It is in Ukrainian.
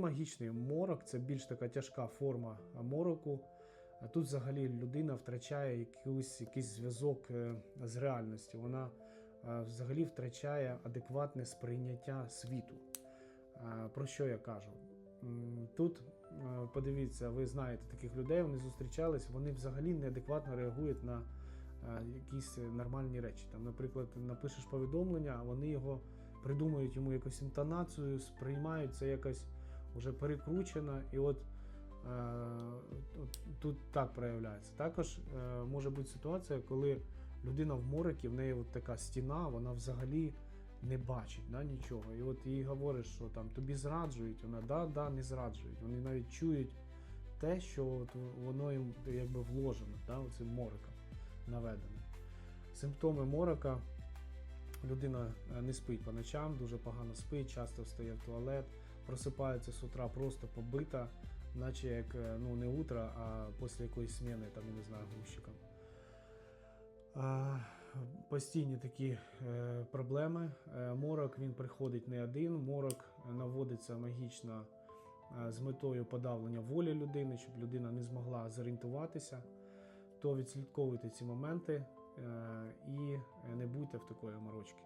Магічний морок це більш така тяжка форма мороку. Тут взагалі людина втрачає якийсь, якийсь зв'язок е, з реальністю. Вона е, взагалі втрачає адекватне сприйняття світу. Про що я кажу? Тут е, подивіться, ви знаєте таких людей, вони зустрічались, вони взагалі неадекватно реагують на якісь нормальні речі. Там, наприклад, напишеш повідомлення, а вони його придумують йому якусь інтонацію, сприймають це якось вже перекручено, і е, от тут так проявляється. Також е, може бути ситуація, коли людина в морокі, в неї от така стіна, вона взагалі не бачить да, нічого. І от їй говориш, що там тобі зраджують, вона да, да, не зраджують. Вони навіть чують те, що от воно їм якби вложено, да, оцим мороком наведено. Симптоми морока. Людина е, не спить по ночам, дуже погано спить, часто встає в туалет, просипається з утра просто побита, наче як е, ну, не утро, а після якоїсь зміни, там, не знаю, грузчиком. Постійні такі е, проблеми. Е, морок він приходить не один. Морок наводиться магічно з метою подавлення волі людини, щоб людина не змогла зорієнтуватися. То відслідковуйте ці моменти е, і не будьте в такої морочки.